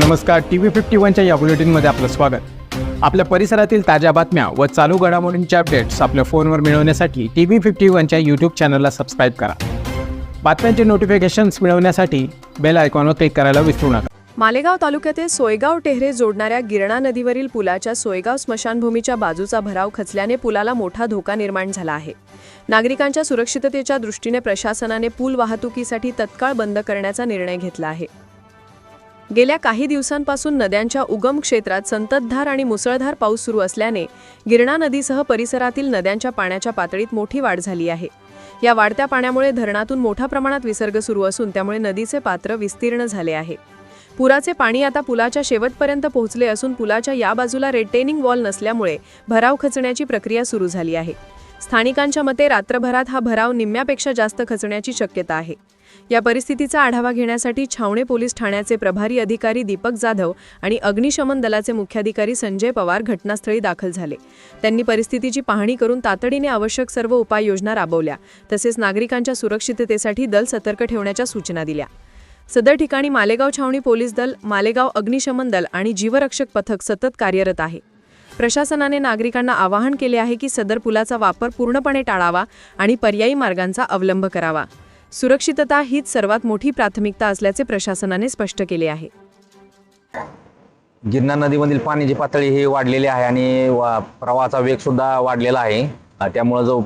नमस्कार T V fifty वनच्या या बुलेटिनमध्ये आपलं स्वागत. आपल्या परिसरातील ताज्या बातम्या व चालू घडामोडींचे अपडेट्स आपल्या फोनवर मिळवण्यासाठी टी व्ही फिफ्टी वनच्या यूट्यूब चॅनलला सबस्क्राईब करा. बातम्यांचे नोटिफिकेशन्स मिळवण्यासाठी बेल आयकॉनवर क्लिक करायला विसरू नका. मालेगाव तालुक्यातील सोयगाव टेहरे जोडणाऱ्या गिरणा नदीवरील पुलाच्या सोयगाव स्मशानभूमीच्या बाजूचा भराव खचल्याने पुलाला मोठा धोका निर्माण झाला आहे. नागरिकांच्या सुरक्षिततेच्या दृष्टीने प्रशासनाने पूल वाहतुकीसाठी तत्काळ बंद करण्याचा निर्णय घेतला आहे. गेल्या काही दिवसांपासून नद्यांच्या उगम क्षेत्रात संततधार आणि मुसळधार पाऊस सुरू असल्याने गिरणा नदीसह परिसरातील नद्यांच्या पाण्याच्या पातळीत मोठी वाढ झाली आहे. या वाढत्या पाण्यामुळे धरणातून मोठ्या प्रमाणात विसर्ग सुरू असून त्यामुळे नदीचे पात्र विस्तीर्ण झाले आहे. पुराचे पाणी आता पुलाच्या शेवटपर्यंत पोहोचले असून पुलाच्या या बाजूला रेटेनिंग वॉल नसल्यामुळे भराव खचण्याची प्रक्रिया सुरू झाली आहे. स्थानिकांच्या मते रात्रभरात हा भराव निम्म्यापेक्षा जास्त खचण्याची शक्यता आहे. या परिस्थितीचा आढावा घेण्यासाठी छावणे पोलीस ठाण्याचे प्रभारी अधिकारी दीपक जाधव आणि अग्निशमन दलाचे मुख्याधिकारी संजय पवार घटनास्थळी दाखल झाले. त्यांनी परिस्थितीची पाहणी करून तातडीने आवश्यक सर्व उपाययोजना राबवल्या तसेच नागरिकांच्या सुरक्षिततेसाठी दल सतर्क ठेवण्याच्या सूचना दिल्या. सदर ठिकाणी मालेगाव छावणी पोलीस दल मालेगाव अग्निशमन दल आणि जीवरक्षक पथक सतत कार्यरत आहे. प्रशासनाने नागरिकांना आवाहन केले आहे की सदर पुलाचा वापर पूर्णपणे टाळावा आणि पर्यायी मार्गांचा अवलंब करावा. सुरक्षितता हीच सर्वात मोठी प्राथमिकता असल्याचे प्रशासनाने स्पष्ट केले आहे. गिरणा नदीमधील पाण्याची पातळी ही वाढलेली आहे आणि वा- प्रवाहाचा वेग सुद्धा वाढलेला आहे. त्यामुळे जो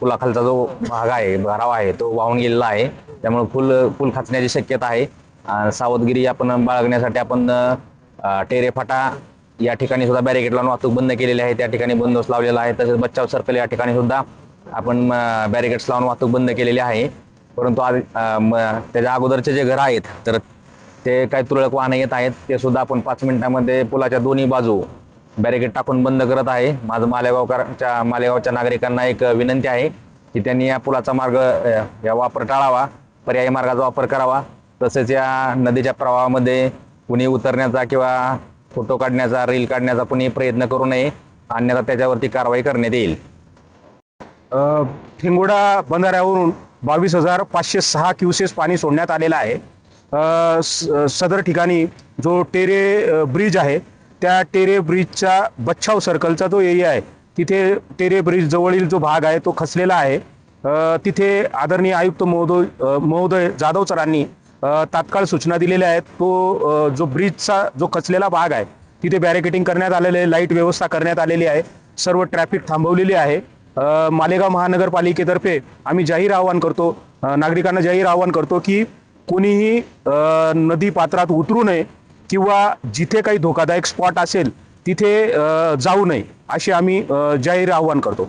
पुलाखालचा जो भाग आहे भराव आहे तो वाहून गेलेला आहे. त्यामुळे पूल पूल खाचण्याची शक्यता आहे. सावधगिरी आपण बाळगण्यासाठी आपण टेरेफाटा या ठिकाणी सुद्धा बॅरिकेड लावून वाहतूक बंद केलेली आहे. त्या ठिकाणी बंदोबस्त लावलेला आहे. तसेच बच्चाव सर्कल या ठिकाणी सुद्धा आपण बॅरिकेड्स लावून वाहतूक बंद केलेली आहे. परंतु आज त्याच्या अगोदरचे जे घर आहेत तर ते काही तुरळक वाहनं येत आहेत. ते सुद्धा आपण पाच मिनिटांमध्ये पुलाच्या दोन्ही बाजू बॅरिकेड टाकून बंद करत आहे. माझं मालेगावकरांच्या मालेगावच्या नागरिकांना एक विनंती आहे की त्यांनी या पुलाचा मार्ग या वापर टाळावा पर्यायी मार्गाचा वापर करावा. तसेच या नदीच्या प्रवाहामध्ये कुणी उतरण्याचा किंवा फोटो काढण्याचा रील काढण्याचा कुणी प्रयत्न करू नये. अन्यथा त्याच्यावरती कारवाई करण्यात येईल. अ, ठिंगोडा बंधाऱ्यावरून बावीस हजार पाचशे सहा क्युसेस पाणी सोडण्यात आलेलं आहे. स- सदर ठिकाणी जो टेरे ब्रिज आहे त्या टेरे ब्रिजच्या बच्छाव सर्कलचा जो एरिया आहे तिथे टेरे ब्रिज जवळील जो भाग आहे तो खचलेला आहे. तिथे आदरणीय आयुक्त महोदय महोदय जाधव सरांनी तात्काळ सूचना दिलेल्या आहेत. तो जो ब्रिजचा जो खचलेला भाग आहे तिथे बॅरिकेटिंग करण्यात आलेले आहे लाइट व्यवस्था करण्यात आलेली आहे. सर्व ट्रॅफिक थांबवलेली आहे. मालेगाव महानगरपालिकेतर्फे आम्ही जाहीर आवाहन करतो नागरिकांना जाहीर आवाहन करतो की कोणीही नदी पात्रात उतरू नये किंवा जिथे काही धोकादायक स्पॉट असेल तिथे जाऊ नये अशी आम्ही जाहीर आवाहन करतो.